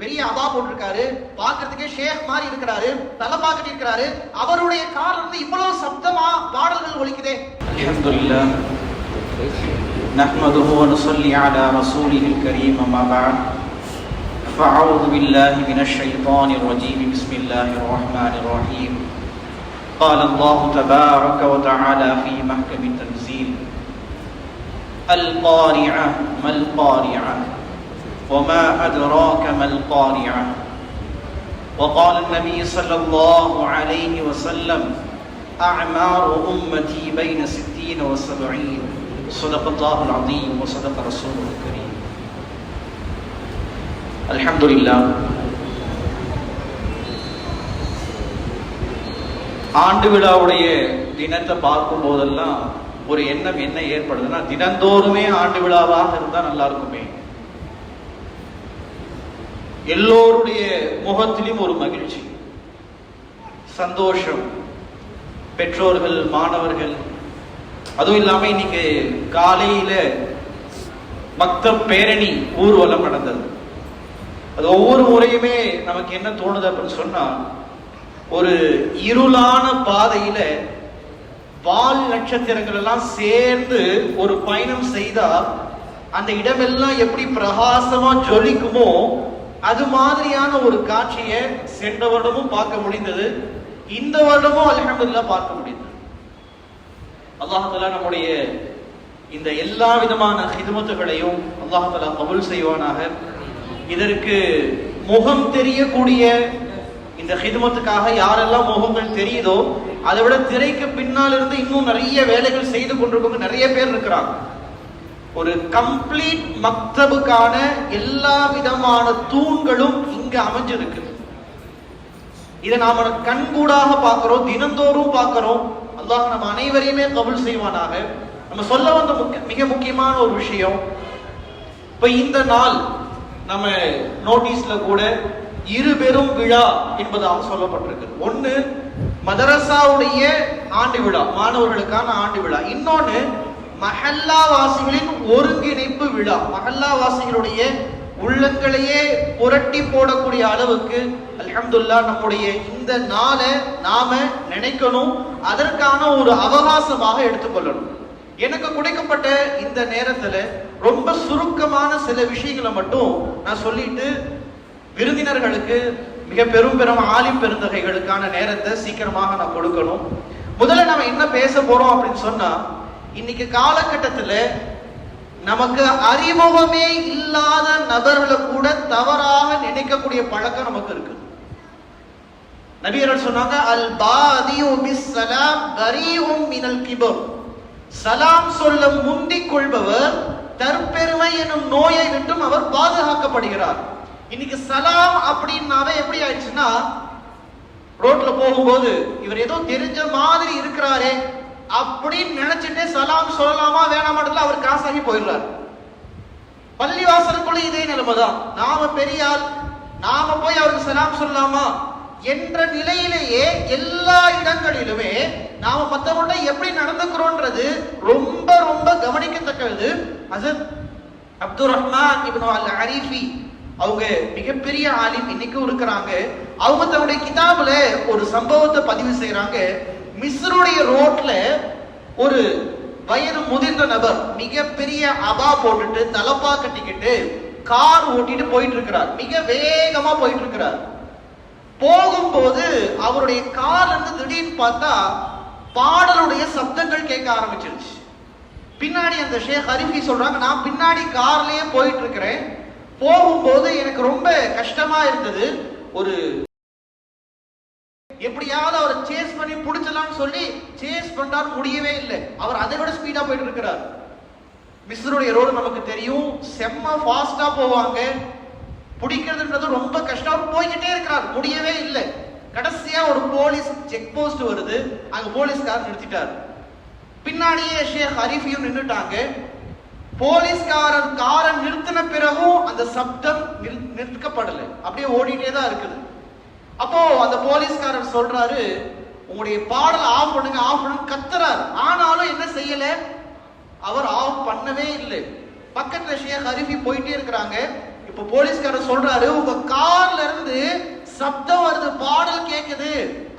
பெரிய அபா போட்டிருக்காரு பார்க்கிறதுக்கே ஷேக் மாதிரி இருக்கிறாரு தலை பார்த்துட்டு இருக்கிறாரு அவருடைய கார்ல இருந்து இவ்வளவு சப்தமா பாடல்கள் ஒலிக்குதே الحمد لله نحمده ونصلي على رسوله الكريم ما بعد فأعوذ بالله من الشيطان الرجيم بسم الله الرحمن الرحيم قال الله تبارك وتعالى في محكم التنزيل القارعة ما القارعة وما أدراك ما القارعة وقال النبي صلى الله عليه وسلم أعمار أمتي بين ستين وسبعين صدق الله العظيم وصدق رسوله الكريم الحمد لله ஆண்டு விழாவுடைய தினத்தை பார்க்கும் போதெல்லாம் ஒரு எண்ணம் என்ன ஏற்படுதுன்னா தினந்தோறுமே ஆண்டு விழாவாக இருந்தா நல்லா இருக்குமே எல்லோருடைய முகத்திலும் ஒரு மகிழ்ச்சி. சந்தோஷம். பெற்றோர்கள் மாணவர்கள். அதுவும் இல்லாமல் இன்னைக்கு காலையில மக்த பேரணி ஊர்வலம் நடந்தது. அது ஒவ்வொரு முறையுமே நமக்கு என்ன தோணுது அப்படின்னு சொன்னா ஒரு இருளான பாதையில வால் நட்சத்திரங்கள் எல்லாம் சேர்ந்து ஒரு பயணம் செய்தா அந்த இடமெல்லாம் எப்படி பிரகாசமா ஜொலிக்குமோ அது மாதிரியான ஒரு காட்சியை சென்ற வருடமும் பார்க்க முடிந்தது. இந்த வருடமும் அலமதுல்லா பார்க்க முடிந்தது. அல்லாஹாலா நம்முடைய இந்த எல்லா விதமான ஹிதமத்துகளையும் அல்லாஹாலா கபுல் செய்வானாக. இதற்கு முகம் தெரியக்கூடிய இந்த ஹிதமத்துக்காக யாரெல்லாம் முகங்கள் தெரியுதோ அதை விட திரைக்கு பின்னால் இருந்து இன்னும் நிறைய வேலைகள் செய்து கொண்டிருக்கவங்க நிறைய பேர் இருக்கிறாங்க. ஒரு கம்ப்ளீட் மக்தபுக்கான எல்லா விதமான தூண்களும் இங்க அமைஞ்சிருக்கு. இதை நாம கண்கூடாக பார்க்கிறோம் தினந்தோறும் பார்க்கிறோம். அல்லாஹ் நம்ம அனைவரையுமே கபுல் செய்வானாக. நம்ம சொல்ல வந்த முக்கிய மிக முக்கியமான ஒரு விஷயம் இப்ப இந்த நாள் நம்ம நோட்டீஸ்ல கூட இரு பெரும் விழா என்பதாக சொல்லப்பட்டிருக்கு ஒன்று மதரசாவுடைய ஆண்டு விழா மாணவர்களுக்கான ஆண்டு விழா. இன்னொன்னு மஹல்லா வாசிகளின் ஒருங்கிணைப்பு விழா. மஹல்லா வாசிகளுடைய உள்ளங்களையே புரட்டி போடக்கூடிய அளவுக்கு அலமதுல்லா நம்முடைய இந்த நாளை நாம நினைக்கணும். அதற்கான ஒரு அவகாசமாக எடுத்துக்கொள்ளணும். எனக்கு குடைக்கப்பட்ட இந்த நேரத்துல ரொம்ப சுருக்கமான சில விஷயங்களை மட்டும் நான் சொல்லிட்டு விருந்தினர்களுக்கு மிக பெரும் பெரும் ஆலிம் பெருந்தகைகளுக்கான நேரத்தை சீக்கிரமாக நான் கொடுக்கணும். முதல்ல நம்ம என்ன பேச போறோம் அப்படின்னு சொன்னா இன்னைக்கு காலகட்டத்தில் நமக்கு அறிமுகமே இல்லாத நபர்களை கூட தவறாக நினைக்கக்கூடிய பழக்கம் நமக்கு இருக்கு. நபியர்கள் சொன்னாங்க அல் பாதியு சலாம் பரீஉம் மினல் கிபர். சலாம் சொல்ல முந்திக் கொள்பவர் தற்பெருமை எனும் நோயை விட்டும் அவர் பாதுகாக்கப்படுகிறார். இன்னைக்கு சலாம் அப்படின்னாவே எப்படி ஆயிடுச்சுன்னா ரோட்ல போகும்போது இவர் ஏதோ தெரிஞ்ச மாதிரி இருக்கிறாரே அப்படின்னு நினைச்சிட்டு சலாம் சொல்லலாமா வேணாமான்றதுல அவர் காசாகி போயிடுறாரு. பள்ளிவாசலுக்குள்ள இதே நிலைமைதான். நாம பெரிய ஆள் நாம போய் அவருக்கு சலாம் சொல்லலாமா என்ற நிலையிலேயே எல்லா இடங்களிலுமே நாம மத்தவங்கள்ட்ட எப்படி நடந்துக்கிறோன்றது ரொம்ப ரொம்ப கவனிக்கத்தக்கது அசத் அப்துல் ரஹ்மான் இப்னு அல் அரிஃபி அவங்க மிகப்பெரிய ஆலிம் இன்னைக்கும் இருக்கிறாங்க. அவங்க தன்னுடைய கிதாபுல ஒரு சம்பவத்தை பதிவு செய்யறாங்க மிஸ்ருடைய ரோட்ல ஒரு வயது முதிர்ந்த நபர் மிகப்பெரிய அபா போட்டுட்டு தலப்பா கட்டிக்கிட்டு கார் ஓட்டிட்டு போயிட்டு இருக்கிறார் மிக வேகமா போயிட்டு இருக்கிறார் போகும்போது அவருடைய கார்ல இருந்து திடீர்னு பார்த்தா பாடலுடைய சப்தங்கள் கேட்க ஆரம்பிச்சிருச்சு. பின்னாடி அந்த ஷேக் ஹரிஃபி சொல்றாங்க நான் பின்னாடி கார்லயே போயிட்டு இருக்கிறேன் போகும்போது எனக்கு ரொம்ப கஷ்டமா இருந்தது. ஒரு எப்படியாவது அவரை சேஸ் பண்ணி பிடிச்சலாம்னு சொல்லி சேஸ் பண்ணாரு முடியவே இல்லை. அவர் அதை விட ஸ்பீடா போயிட்டு இருக்கிறார். மிஸ்ருடைய ரோடு நமக்கு தெரியும். செம்ம ஃபாஸ்டா போவாங்க. பிடிக்கிறதுன்றது ரொம்ப கஷ்டம். போய்கிட்டே இருக்கிறார். முடியவே இல்லை. கடைசியா ஒரு போலீஸ் செக் போஸ்ட் வருது. அங்க போலீஸ்கார் நிறுத்திட்டார். பின்னாடியே ஷேக் ஹரிஃபியும் நின்றுட்டாங்க போலீஸ்காரர் காரை நிறுத்தின பிறகும் அந்த சப்தம் நிறு- நிற்கப்படலை அப்படியே ஓடிட்டே தான் இருக்குது. அப்போ அந்த போலீஸ்காரர் சொல்றாரு உங்களுடைய பாடலை ஆஃப் பண்ணுங்க ஆஃப் பண்ணுங்க கத்துறாரு. ஆனாலும் என்ன செய்யல? அவர் ஆஃப் பண்ணவே இல்லை. பக்கத்துல ஷேக் ஹரிஃபி போயிட்டே இருக்கிறாங்க. இப்ப போலீஸ்காரர் சொல்றாரு உங்க கார்ல இருந்து சப்தம் வருது பாடல் கேக்குது.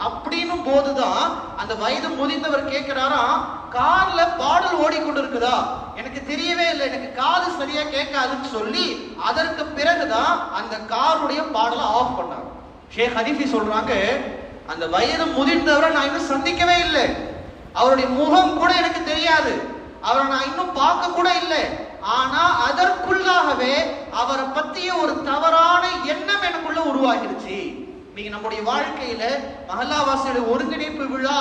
அப்படின்னும் போதுதான் அந்த வயது முதிர்ந்தவர் கேட்கிறாரா கார்ல பாடல் ஓடிக்கொண்டிருக்குதா? எனக்கு தெரியவே இல்லை. எனக்கு காது சரியா கேட்காதுன்னு சொல்லி அதற்கு பிறகுதான் அந்த காருடைய பாடலை ஆஃப் பண்ணாங்க ஷேக் ஹதீஃபி சொல்றாங்க அந்த வயது முதிர்ந்தவரை நான் இன்னும் சந்திக்கவே இல்லை. அவருடைய முகம் கூட எனக்கு தெரியாது. அவரை நான் இன்னும் பார்க்க கூட இல்லை. ஆனா அதற்குள்ளாகவே அவரை பத்திய ஒரு தவறான எண்ணம் எனக்குள்ள உருவாகிருச்சு நீங்க நம்முடைய வாழ்க்கையில மகல்லாவாசியோட ஒருங்கிணைப்பு விழா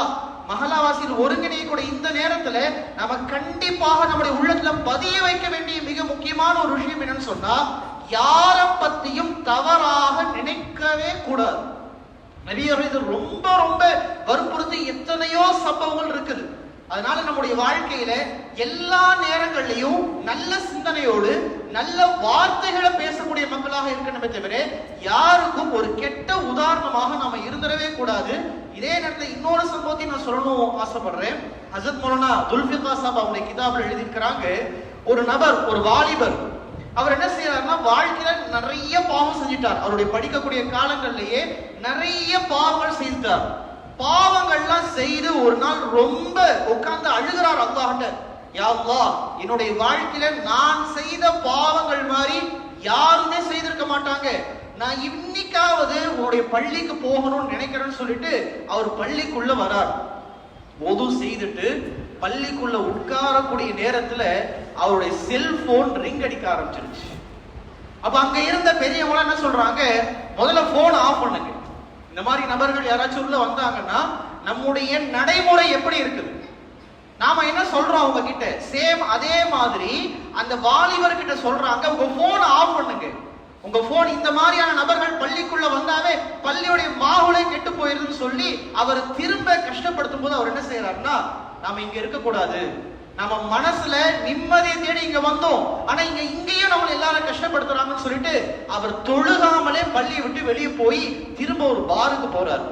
மகளாவாசியில் ஒருங்கிணைக்கூடிய இந்த நேரத்துல நம்ம கண்டிப்பாக நம்முடைய உள்ளத்துல பதிய வைக்க வேண்டிய மிக முக்கியமான ஒரு விஷயம் என்னன்னு சொன்னா யார பத்தியும் தவறாக நினைக்கவே கூடாது. நபியர்கள் இது ரொம்ப ரொம்ப வற்புறுத்தி எத்தனையோ சம்பவங்கள் இருக்குது. அதனால நம்முடைய வாழ்க்கையில எல்லா நேரங்கள்லையும் நல்ல சிந்தனையோடு நல்ல வார்த்தைகளை பேசக்கூடிய மக்களாக இருக்கணுமே தவிர யாருக்கும் ஒரு கெட்ட உதாரணமாக நாம இருந்துடவே கூடாது. இதே நேரத்தில் இன்னொரு சம்பவத்தையும் நான் சொல்லணும் ஆசைப்படுறேன். ஹசத் மௌலானா துல்ஃபிகா சாப் அவருடைய கிதாபில் எழுதியிருக்கிறாங்க ஒரு நபர் ஒரு வாலிபர் அவர் என்ன செய்யறாருன்னா வாழ்க்கையில நிறைய பாவம் செஞ்சிட்டார். அவருடைய படிக்கக்கூடிய காலங்கள்லயே நிறைய பாவங்கள் செய்துட்டார். பாவங்கள்லாம் செய்து ஒரு நாள் ரொம்ப உட்கார்ந்து அழுகிறார் அல்லாஹ்ட்ட. யா என்னுடைய வாழ்க்கையில நான் செய்த பாவங்கள் மாதிரி யாருமே செய்திருக்க மாட்டாங்க. நான் இன்னைக்காவது உன்னுடைய பள்ளிக்கு போகணும்னு நினைக்கிறேன்னு சொல்லிட்டு அவர் பள்ளிக்குள்ள வரார். ஒது செய்துட்டு பள்ளிக்குள்ள உட்காரக்கூடிய நேரத்துல அவருடைய செல்போன் ரிங் அடிக்க ஆரம்பிச்சிருச்சு. அப்ப அங்க இருந்த பெரியவங்க என்ன சொல்றாங்க? முதல்ல போன் ஆஃப் பண்ணுங்க. இந்த மாதிரி நபர்கள் யாராச்சும் உள்ள வந்தாங்கன்னா நம்முடைய நடைமுறை எப்படி இருக்குது? நாம என்ன சொல்றோம் அவங்க கிட்ட சேம் அதே மாதிரி அந்த வாலிபர் கிட்ட சொல்றாங்க உங்க போன் ஆஃப் பண்ணுங்க. உங்க போன் இந்த மாதிரியான நபர்கள் பள்ளிக்குள்ள வந்தாவே பள்ளியுடைய மாவுளை கெட்டு போயிருதுன்னு சொல்லி அவர் திரும்ப கஷ்டப்படுத்தும் போது அவர் என்ன செய்யறாருன்னா நாம இங்க இருக்க கூடாது நம்ம மனசுல நிம்மதியை தேடி இங்க வந்தோம். ஆனா இங்க இங்கேயும் நம்மளை எல்லாரும் கஷ்டப்படுத்துறாங்கன்னு சொல்லிட்டு அவர் தொழுகாமலே பள்ளியை விட்டு வெளியே போய் திரும்ப ஒரு பாருக்கு போறாரு.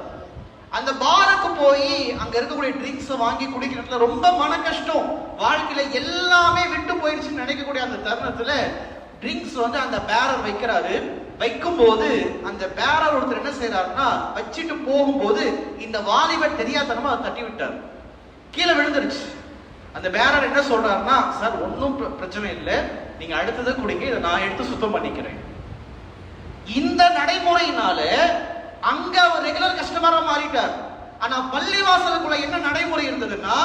அந்த பாருக்கு போய் அங்க இருக்கக்கூடிய ட்ரிங்க்ஸ் வாங்கி குடிக்கிறதுல ரொம்ப மன கஷ்டம். வாழ்க்கையில எல்லாமே விட்டு போயிடுச்சுன்னு நினைக்கக்கூடிய அந்த தருணத்துல ட்ரிங்க்ஸ் வந்து அந்த பேரர் வைக்கிறாரு. வைக்கும் போது அந்த பேரர் ஒருத்தர் என்ன செய்யறாருன்னா வச்சுட்டு போகும்போது இந்த வாலிபர் தெரியாதனமா அதை தட்டி விட்டார் கீழே விழுந்துருச்சு. அந்த பேரர் என்ன சொல்றாருன்னா சார் ஒன்றும் பிரச்சனை இல்லை. நீங்க அடுத்தது குடிங்க. இதை நான் எடுத்து சுத்தம் பண்ணிக்கிறேன். இந்த நடைமுறையினால அங்க அவர் ரெகுலர் கஸ்டமரா மாறிட்டார். ஆனா பள்ளிவாசலுக்குள்ள என்ன நடைமுறை இருந்ததுன்னா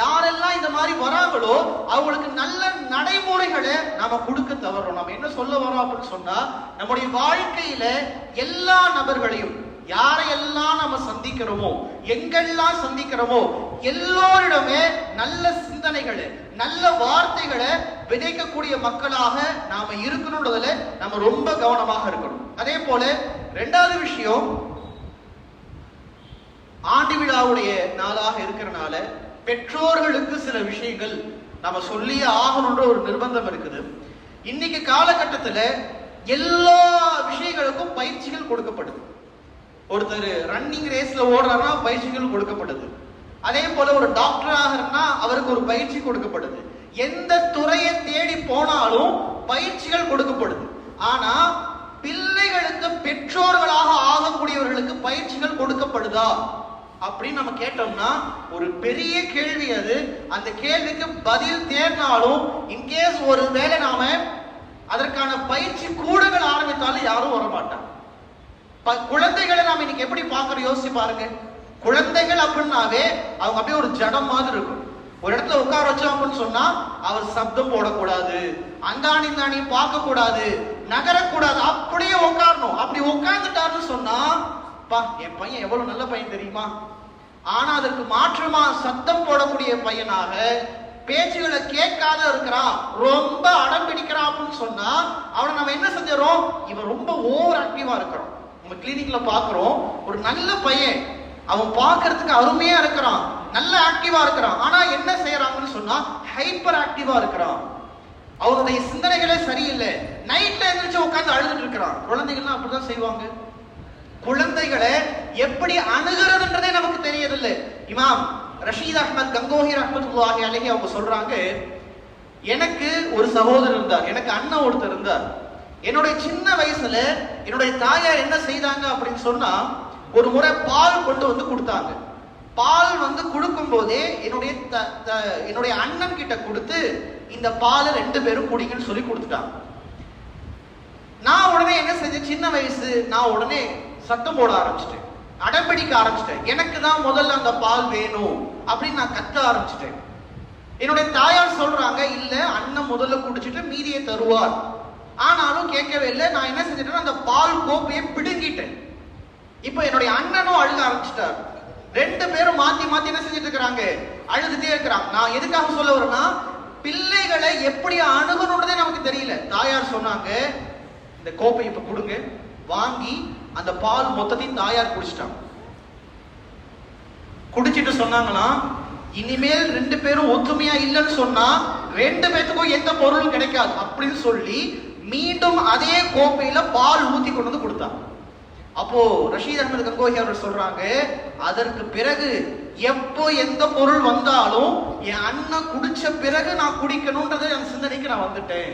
யாரெல்லாம் இந்த மாதிரி வராங்களோ அவங்களுக்கு நல்ல நடைமுறைகளை நாம கொடுக்க தவறோம். நம்ம என்ன சொல்ல வரோம் அப்படின்னு சொன்னா நம்முடைய வாழ்க்கையில எல்லா நபர்களையும் யாரையெல்லாம் நம்ம சந்திக்கிறோமோ எங்கெல்லாம் சந்திக்கிறோமோ எல்லோரிடமே நல்ல சிந்தனைகளை நல்ல வார்த்தைகளை விதைக்கக்கூடிய மக்களாக நாம இருக்கணும்ன்றதுல நம்ம ரொம்ப கவனமாக இருக்கணும். அதே போல ரெண்டாவது விஷயம் ஆண்டு விழாவுடைய நாளாக இருக்கிறனால பெற்றோர்களுக்கு சில விஷயங்கள் நம்ம சொல்லியே ஆகணுன்ற ஒரு நிர்பந்தம் இருக்குது. இன்னைக்கு காலகட்டத்துல எல்லா விஷயங்களுக்கும் பயிற்சிகள் கொடுக்கப்படுது. ஒருத்தர் ரன்னிங் ரேஸ்ல ஓடுறாருன்னா பயிற்சிகள் கொடுக்கப்படுது அதே போல ஒரு டாக்டர் ஆகிறனா அவருக்கு ஒரு பயிற்சி கொடுக்கப்படுது எந்த துறையை தேடி போனாலும் பயிற்சிகள் கொடுக்கப்படுது. ஆனா பிள்ளைகளுக்கு பெற்றோர்களாக ஆகக்கூடியவர்களுக்கு பயிற்சிகள் கொடுக்கப்படுதா? அப்படின்னு நம்ம கேட்டோம்னா ஒரு பெரிய கேள்வி அது. அந்த கேள்விக்கு பதில் தேடினாலும் இன்கேஸ் ஒரு வேலை நாம அதற்கான பயிற்சி கூடங்கள் ஆரம்பித்தாலும் யாரும் வரமாட்டாங்க. குழந்தைகளை நாம் இன்னைக்கு எப்படி பார்க்கறோம் யோசிச்சு பாருங்க. குழந்தைகள் அப்படின்னாவே அவங்க அப்படியே ஒரு ஜடம் மாதிரி இருக்கும். ஒரு இடத்துல உட்கார வச்சோம் அப்படின்னு சொன்னா அவர் சப்தம் போடக்கூடாது. அந்தாணி இந்தாணி பார்க்க கூடாது நகரக்கூடாது. அப்படியே உட்காரணும். அப்படி உட்கார்ந்துட்டாருன்னு சொன்னா பா என் பையன் எவ்வளவு நல்ல பையன் தெரியுமா? ஆனா அதற்கு மாற்றமா சத்தம் போடக்கூடிய பையனாக பேச்சுகளை கேட்காத இருக்கிறான். ரொம்ப அடம் பிடிக்கிறான் அப்படின்னு சொன்னா அவனை நம்ம என்ன செஞ்சிடறோம்? இவன் ரொம்ப ஓவர் ஆக்டிவா இருக்கிறோம் நம்ம கிளினிக்ல பாக்குறோம் ஒரு நல்ல பையன். அவன் பார்க்கறதுக்கு அருமையா இருக்கிறான். நல்ல ஆக்டிவா இருக்கிறான். ஆனா என்ன செய்யறாங்கன்னு சொன்னா ஹைப்பர் ஆக்டிவா இருக்கிறான். அவருடைய சிந்தனைகளே சரியில்லை. நைட்ல எந்திரிச்சு உட்காந்து அழுதுட்டு இருக்கிறான். குழந்தைகள்லாம் அப்படிதான் செய்வாங்க. குழந்தைகளை எப்படி அணுகிறதுன்றதே நமக்கு தெரியதில்லை இமாம் ரஷீத் அஹ்மத் கங்கோஹி ரஹ்மத்துல்லாஹி அலைஹி அவங்க சொல்றாங்க எனக்கு ஒரு சகோதரர் இருந்தார். எனக்கு அண்ணன் ஒருத்தர் இருந்தார். என்னுடைய சின்ன வயசுல என்னுடைய தாயார் என்ன செய்தாங்க அப்படின்னு சொன்னா ஒரு முறை பால் கொண்டு வந்து கொடுத்தாங்க. பால் வந்து கொடுக்கும் போதே என்னுடைய த- த- என்னுடைய அண்ணன் கிட்ட கொடுத்து இந்த பாலை ரெண்டு பேரும் குடிங்கன்னு சொல்லி கொடுத்துட்டாங்க. நான் உடனே என்ன செஞ்சேன்? சின்ன வயசு நான் உடனே சத்தம் போட ஆரம்பிச்சிட்டேன். அடம்பிடிக்க ஆரம்பிச்சிட்டேன். எனக்கு தான் முதல்ல அந்த பால் வேணும் அப்படின்னு நான் கத்த ஆரம்பிச்சிட்டேன். என்னுடைய தாயார் சொல்றாங்க இல்ல அண்ணன் முதல்ல குடிச்சிட்டு மீதியை தருவார். ஆனாலும் கேட்கவே இல்லை. நான் என்ன செஞ்சிட்டேன்னா அந்த பால் கோப்பையை பிடுங்கிட்டேன். இப்போ என்னுடைய அண்ணனும் அழுக ஆரம்பிச்சிட்டார். ரெண்டு பேரும் மாத்தி மாத்தி என்ன செஞ்சுட்டு இருக்கிறாங்க? அழுதுட்டே இருக்கிறாங்க. நான் எதுக்காக சொல்ல வரேன்னா பிள்ளைகளை எப்படி அணுகணுன்றதே நமக்கு தெரியல. தாயார் சொன்னாங்க இந்த கோப்பை இப்ப கொடுங்க வாங்கி அந்த பால் மொத்தத்தையும் தாயார் குடிச்சிட்டாங்க. குடிச்சிட்டு சொன்னாங்களாம் இனிமேல் ரெண்டு பேரும் ஒத்துமையா இல்லைன்னு சொன்னா ரெண்டு பேத்துக்கும் எந்த பொருளும் கிடைக்காது. அப்படின்னு சொல்லி மீண்டும் அதே கோப்பையில பால் ஊத்தி கொண்டு வந்து கொடுத்தாங்க அப்போ ரஷீத் அகமது கங்கோஹி அவர்கள் சொல்றாங்க அதற்கு பிறகு எப்போ எந்த பொருள் வந்தாலும் என் அண்ணன் குடிச்ச பிறகு நான் குடிக்கணும்ன்றது என் சிந்தனைக்கு நான் வந்துட்டேன்.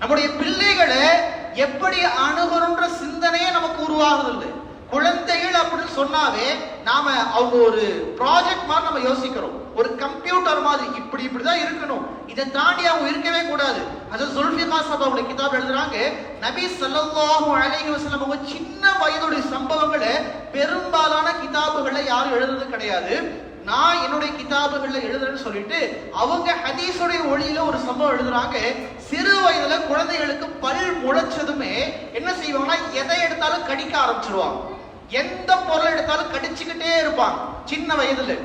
நம்முடைய பிள்ளைகளை எப்படி அணுகணுன்ற சிந்தனையே நமக்கு உருவாகுது சொன்னாவே நாம அவங்க ஒரு ப்ராஜெக்ட் மாதிரி நம்ம யோசிக்கிறோம். ஒரு கம்ப்யூட்டர் மாதிரி இப்படி இப்படிதான் இருக்கணும். இதை தாண்டி அவங்க இருக்கவே கூடாது. அது சுல்ஃபிகா சபாவுடைய கிதாப் எழுதுறாங்க நபி ஸல்லல்லாஹு அலைஹி வசலம் அவங்க சின்ன வயதுடைய சம்பவங்களை பெரும்பாலான கிதாபுகளை யாரும் எழுதுறது கிடையாது. நான் என்னுடைய கிதாபுகள்ல எழுதுறேன்னு சொல்லிட்டு அவங்க ஹதீஸுடைய ஒளியில ஒரு சம்பவம் எழுதுறாங்க. சிறு வயதுல குழந்தைகளுக்கு பல் முளைச்சதுமே என்ன செய்வாங்கன்னா எதை எடுத்தாலும் கடிக்க ஆரம்பிச்சிருவாங்க. எந்த பொருள் எடுத்தாலும் கடிச்சுக்கிட்டே இருப்பாங்க. சின்ன வயதுல.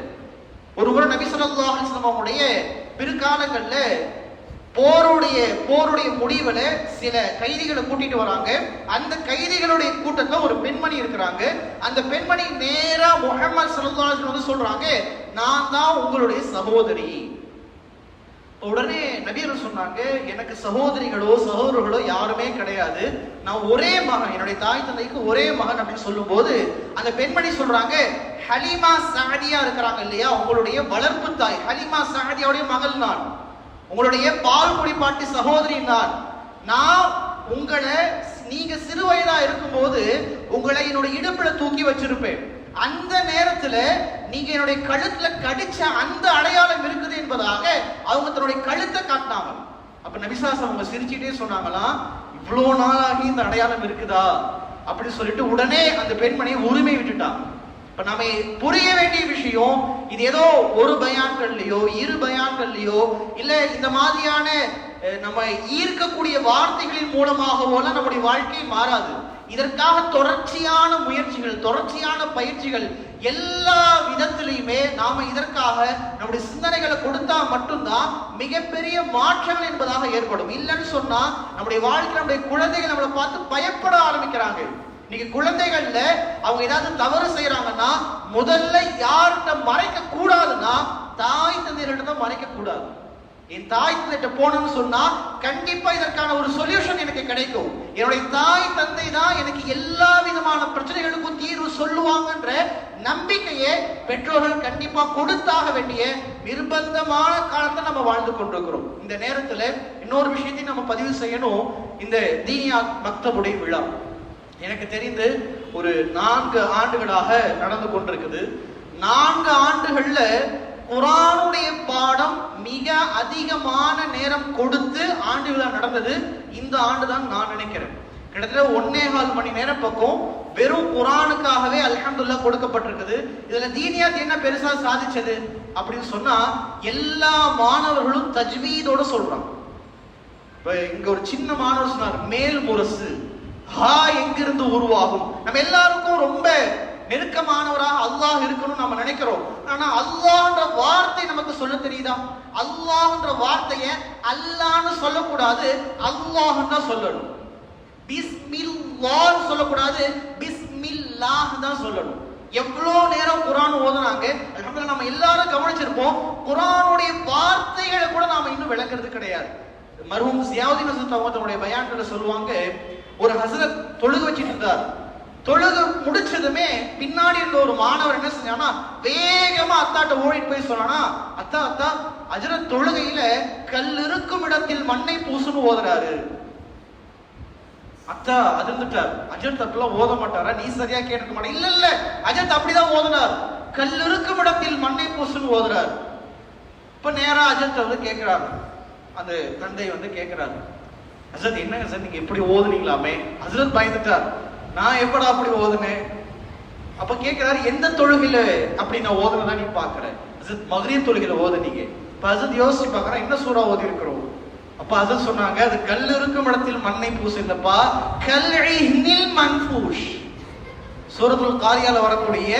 ஒரு முறை நபி ஸல்லல்லாஹு அவங்களுடைய பிற்காலங்கள்ல போருடைய போருடைய முடிவுல சில கைதிகளை கூட்டிட்டு வராங்க. அந்த கைதிகளுடைய கூட்டத்துல ஒரு பெண்மணி இருக்கிறாங்க. அந்த பெண்மணி நேரா முகமது ஸல்லல்லாஹு வந்து சொல்றாங்க நான் தான் உங்களுடைய சகோதரி. உடனே நபியர் சொன்னாங்க எனக்கு சகோதரிகளோ சகோதரர்களோ யாருமே கிடையாது. நான் ஒரே மகன் என்னுடைய தாய் தந்தைக்கு ஒரே மகன் அப்படின்னு சொல்லும்போது அந்த பெண்மணி சொல்றாங்க ஹலிமா சாதியா இருக்கிறாங்க இல்லையா? உங்களுடைய வளர்ப்பு தாய் ஹலிமா சாதியாவுடைய மகள் நான். உங்களுடைய பால் குடிப்பாட்டி சகோதரி நான். நான் உங்களை நீங்க சிறு வயதா இருக்கும்போது உங்களை என்னுடைய இடுப்புல தூக்கி வச்சிருப்பேன். அந்த நேரத்துல நீங்க என்னுடைய கழுத்துல கடிச்ச அந்த அடையாளம் இருக்குது என்பதாக அவங்க தன்னுடைய கழுத்தை காட்டினாங்க. அப்ப நபிசாஸ் அவங்க சிரிச்சுட்டே சொன்னாங்களாம் இவ்வளவு நாளாகி இந்த அடையாளம் இருக்குதா? அப்படின்னு சொல்லிட்டு உடனே அந்த பெண்மணியை உரிமை விட்டுட்டாங்க. இப்ப நம்ம புரிய வேண்டிய விஷயம் இது ஏதோ ஒரு பயான்கள்லயோ இரு பயான்கள்லயோ இல்ல இந்த மாதிரியான நம்ம ஈர்க்கக்கூடிய வார்த்தைகளின் மூலமாகவோல நம்முடைய வாழ்க்கை மாறாது. இதற்காக தொடர்ச்சியான முயற்சிகள் தொடர்ச்சியான பயிற்சிகள் எல்லா விதத்திலையுமே நாம இதற்காக நம்முடைய சிந்தனைகளை கொடுத்தா மட்டும்தான் மிகப்பெரிய மாற்றங்கள் என்பதாக ஏற்படும். இல்லைன்னு சொன்னா நம்முடைய வாழ்க்கை நம்முடைய குழந்தைகள் நம்மளை பார்த்து பயப்பட ஆரம்பிக்கிறாங்க. இன்னைக்கு குழந்தைகள்ல அவங்க ஏதாவது தவறு செய்யறாங்கன்னா முதல்ல யார்கிட்ட மறைக்க கூடாதுன்னா தாய் தந்தையர்கிட்ட தான் மறைக்க கூடாது என் தாய் தந்தைகிட்ட போனோம்னு சொன்னா கண்டிப்பா இதற்கான ஒரு சொல்யூஷன் எனக்கு கிடைக்கும். என்னுடைய தாய் தந்தை தான் எனக்கு எல்லா விதமான பிரச்சனைகளுக்கும் தீர்வு சொல்லுவாங்கன்ற நம்பிக்கையை பெற்றோர்கள் கண்டிப்பா கொடுத்தாக வேண்டிய நிர்பந்தமான காலத்தை நம்ம வாழ்ந்து கொண்டிருக்கிறோம். இந்த நேரத்துல இன்னொரு விஷயத்தையும் நம்ம பதிவு செய்யணும். இந்த தீனியா மக்தபுடைய விழா. எனக்கு தெரிந்து ஒரு நான்கு ஆண்டுகளாக நடந்து கொண்டிருக்குது. நான்கு ஆண்டுகள்ல குரானுடைய பாடம் மிக அதிகமான நேரம் கொடுத்து ஆண்டு விழா நடந்தது. இந்த ஆண்டு தான் நான் நினைக்கிறேன். கிட்டத்தட்ட ஒன்னே கால் மணி நேரம் பக்கம் வெறும் குரானுக்காகவே அல்ஹம்துல்லா கொடுக்கப்பட்டிருக்குது. இதுல தீனியாத் என்ன பெருசா சாதிச்சது அப்படின்னு சொன்னா எல்லா மாணவர்களும் தஜ்வீதோட சொல்றாங்க. இப்போ இங்க ஒரு சின்ன மாணவர் சொன்னார் மேல் முரசு ஹா எங்கிருந்து உருவாகும்? நம்ம எல்லாருக்கும் ரொம்ப நெருக்கமானவராக அல்லாஹ் இருக்கணும்னு நம்ம நினைக்கிறோம். ஆனா அல்லாஹ்ன்ற வார்த்தை நமக்கு சொல்ல தெரியுதா? அல்லாஹ்ன்ற வார்த்தையை அல்லாஹ்னு சொல்லக்கூடாது அல்லாஹ்னு தான் சொல்லணும். பிஸ்மில்லாஹ் சொல்லக்கூடாது பிஸ்மில்லாஹ் தான் சொல்லணும். எவ்வளோ நேரம் குரான் ஓதுனாங்க? அல்ஹம்துலில்லாஹ் நம்ம எல்லாரும் கவனிச்சிருப்போம் குரானுடைய வார்த்தைகளை கூட நாம இன்னும் விளக்குறது கிடையாது. மருவும் சியாவுதீன் ஹசரத் அவங்க பயான்களை சொல்லுவாங்க ஒரு ஹசரத் தொழுக வச்சுட்டு இருந்தார். தொழுக முடிச்சதுமே பின்னாடி இருந்த ஒரு மாணவர் என்ன செஞ்சானா வேகமா அத்தாட்ட ஓடிட்டு போய் சொன்னானா அத்தா அத்தா அஜரத் தொழுகையில கல் இருக்கும் இடத்தில் மண்ணை பூசுன்னு ஓதுறாரு. அத்தா அதிர்ந்துட்டார். அஜத் அப்படிலாம் ஓத மாட்டாரா? நீ சரியா கேட்டுக்க மாட்டேன் இல்ல இல்ல அஜத் அப்படிதான் ஓதுனார். கல் இருக்கும் இடத்தில் மண்ணை பூசுன்னு ஓதுறார். இப்ப நேரா அஜத் வந்து கேட்கிறாரு அந்த தந்தை வந்து கேட்கிறாரு அஜத் என்னங்க சார் நீங்க எப்படி ஓதுனீங்களாமே? அஜரத் பயந்துட்டார். நான் எப்படா அப்படி ஓதுனேன்? அப்ப கேட்கிறாரு எந்த தொழுகையில அப்படி நான் ஓதுனதா நீ பாக்குற? அசத் மகரிய தொழுகையில ஓதுனீங்க. இப்ப அசத் யோசிச்சு பாக்குறேன் என்ன சூறா ஓதி இருக்கிறோம் அப்ப அசத் சொன்னாங்க அது கல் இருக்கும் இடத்தில் மண்ணை பூசிருந்தப்பா இல்லப்பா கல் மன்ஃபூஷ் சூரத்துல் காரியால வரக்கூடிய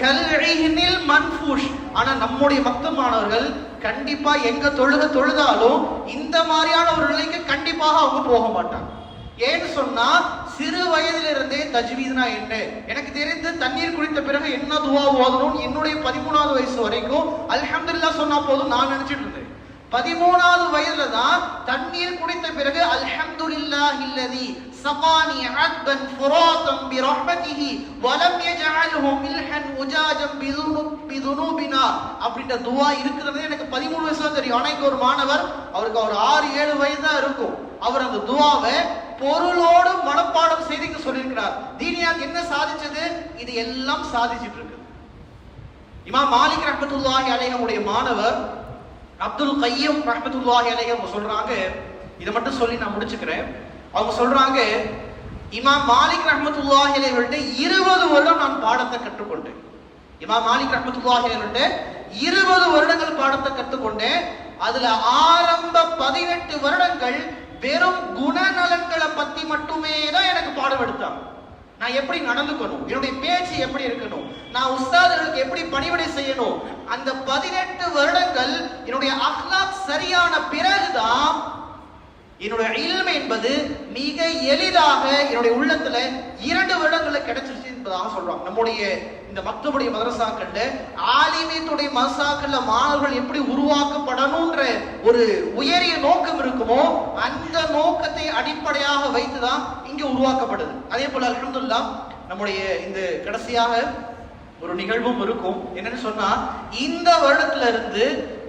கல்இஹ்னில் மன்ஃபூஷ் ஆனா நம்முடைய மக்தமானவர்கள் கண்டிப்பா எங்க தொழுக தொழுதாலும் இந்த மாதிரியான ஒரு நிலைக்கு கண்டிப்பாக அவங்க போக மாட்டாங்க. ஏன்னு சொன்னா சிறு வயதிலிருந்தே தஜ்வீதுனா என்ன? எனக்கு தெரிந்து தண்ணீர் குடித்த பிறகு என்ன துவா ஓதணும்? என்னுடைய பதிமூணாவது வயசு வரைக்கும். அல்ஹம்துல்லா சொன்னா போதும் நான் நினைச்சிட்டு இருந்தேன். பதிமூணாவது வயதுல தான் தண்ணீர் குடித்த பிறகு அல்ஹம்துல்லா இல்லதி சகானி அத்பன் பி ரஹ்மதிஹி வலம் யஜஅல்ஹு மில்ஹன் உஜாஜம் பிதுனு பிதுனுபினா அப்படின்ற துவா இருக்கிறது எனக்கு பதிமூணு வயசுல தெரியும். ஆனா ஒரு மாணவர் அவருக்கு ஒரு ஆறு ஏழு வயது தான் இருக்கும். அவர் அந்த துவாவை பொருளோடு மனப்பாடம் செய்து இங்க சொல்லியிருக்கிறார். தீனியாத் என்ன சாதிச்சது? இது எல்லாம் சாதிச்சிட்டு இருக்கு இமா மாலிக் ரஹமத்துல்லாஹி அலைஹமுடைய மாணவர் அப்துல் கையம் ரஹமத்துல்லாஹி அலைஹம் அவங்க சொல்றாங்க. இதை மட்டும் சொல்லி நான் முடிச்சுக்கிறேன். அவங்க சொல்றாங்க இமாம் மாலிக் ரஹமத்துல்லாஹி அலைஹிட்ட இருபது வருடம் நான் பாடத்தை கற்றுக்கொண்டேன். இமாம் மாலிக் ரஹமத்துல்லாஹி அலைஹிட்ட இருபது வருடங்கள் பாடத்தை கற்றுக்கொண்டேன். அதுல ஆரம்ப பதினெட்டு வருடங்கள் வெறும் குணநலன்களை பத்தி மட்டுமே தான் எனக்கு பாடம் எடுத்தாங்க நான் எப்படி நடந்துக்கணும்? என்னுடைய பேச்சு எப்படி இருக்கணும்? நான் உஸ்தாதர்களுக்கு எப்படி பணிவிடை செய்யணும்? அந்த பதினெட்டு வருடங்கள் என்னுடைய அஹ்லாக் சரியான பிறகுதான் என்னுடைய இல்மை என்பது மிக எளிதாக என்னுடைய உள்ளத்துல இரண்டு வருடங்களில் கிடைச்சிருச்சு என்பதாக சொல்றாங்க. நம்முடைய இந்த மக்தபுடைய மதரசாக்கள்ல ஆலிமியத்துடைய மதரசாக்கள்ல மாணவர்கள் எப்படி உருவாக்கப்படணும்ன்ற ஒரு உயரிய நோக்கம் இருக்குமோ அந்த நோக்கத்தை அடிப்படையாக வைத்துதான் இங்க உருவாக்கப்படுது. அதே போல அல்ஹம்துலில்லாஹ் நம்முடைய இந்த கடைசியாக ஒரு நிகழ்வும் இருக்கும். என்னன்னு சொன்னா இந்த வருடத்துல இருந்து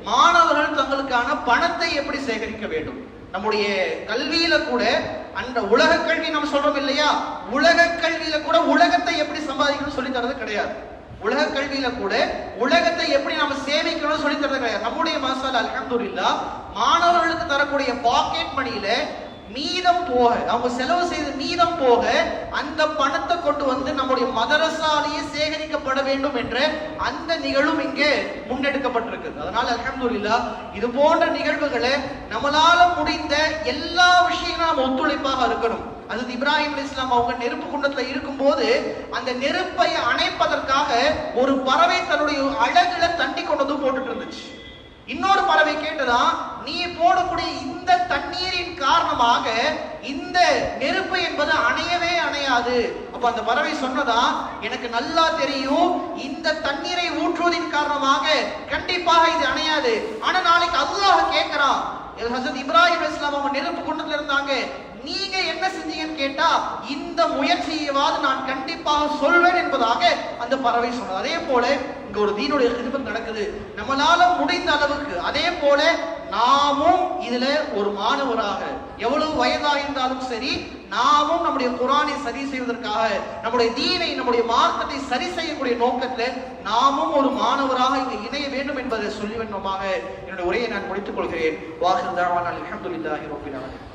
மாணவர்கள் தங்களுக்கான பணத்தை எப்படி சேகரிக்க வேண்டும்? நம்முடைய கல்வியில கூட அந்த உலக கல்வி நம்ம சொல்றோம் இல்லையா? உலக கல்வியில கூட உலகத்தை எப்படி சம்பாதிக்கணும் சொல்லி தரது கிடையாது. உலக கல்வியில கூட உலகத்தை எப்படி நம்ம சேமிக்கணும்னு சொல்லி தரது கிடையாது. நம்முடைய மசாலா அலமதுல்லா மாணவர்களுக்கு தரக்கூடிய பாக்கெட் மணியில மீதம் போக அவங்க செலவு செய்து மீதம் போக அந்த பணத்தை கொண்டு வந்து நம்ம அவருடைய மதரசாலேயே சேகரிக்கப்பட வேண்டும் என்ற அந்த நிகழ்வும் இங்கே முன்னெடுக்கப்பட்டிருக்கு அதனால அல்ஹம்துலில்லாஹ் இது போன்ற நிகழ்வுகளை நம்மளால முடிந்த எல்லா விஷயங்களும் நம்ம ஒத்துழைப்பாக இருக்கணும். அது இப்ராஹிம் இஸ்லாம் அவங்க நெருப்பு குண்டத்துல இருக்கும் போது அந்த நெருப்பை அணைப்பதற்காக ஒரு பறவை தன்னுடைய அழகுல தண்டி கொண்டதும் போட்டுட்டு இருந்துச்சு. இன்னொரு பறவை கேட்டதா நீ போடக்கூடிய இந்த தண்ணீரின் காரணமாக இந்த நெருப்பு என்பது அணையவே அணையாது. அப்ப அந்த பறவை சொன்னதா எனக்கு நல்லா தெரியும் இந்த தண்ணீரை ஊற்றுவதின் காரணமாக கண்டிப்பாக இது அணையாது. ஆனா நாளைக்கு அல்லாஹ் கேட்கிறான். ஹசரத் இப்ராஹிம் இஸ்லாம் அவங்க நெருப்பு கொண்டு இருந்தாங்க. நீங்க என்ன செஞ்சீங்கன்னு கேட்டா இந்த முயற்சியவாது நான் கண்டிப்பாக சொல்வேன் என்பதாக அந்த பறவை சொன்னது அதே போல இங்க ஒரு தீனுடைய ஹிதமத் நடக்குது. நம்மளால முடிந்த அளவுக்கு அதே போல நாமும் இதுல ஒரு மாணவராக எவ்வளவு வயதாயிருந்தாலும் சரி நாமும் நம்முடைய குரானை சரி செய்வதற்காக நம்முடைய தீனை நம்முடைய மார்க்கத்தை சரி செய்யக்கூடிய நோக்கத்தில் நாமும் ஒரு மாணவராக இங்கு இணைய வேண்டும் என்பதை சொல்லி வேண்டுமாக என்னுடைய உரையை நான் முடித்துக் கொள்கிறேன். வாசல் தாவான். அலமதுல்லாஹி ரப்பில் ஆலமீன்.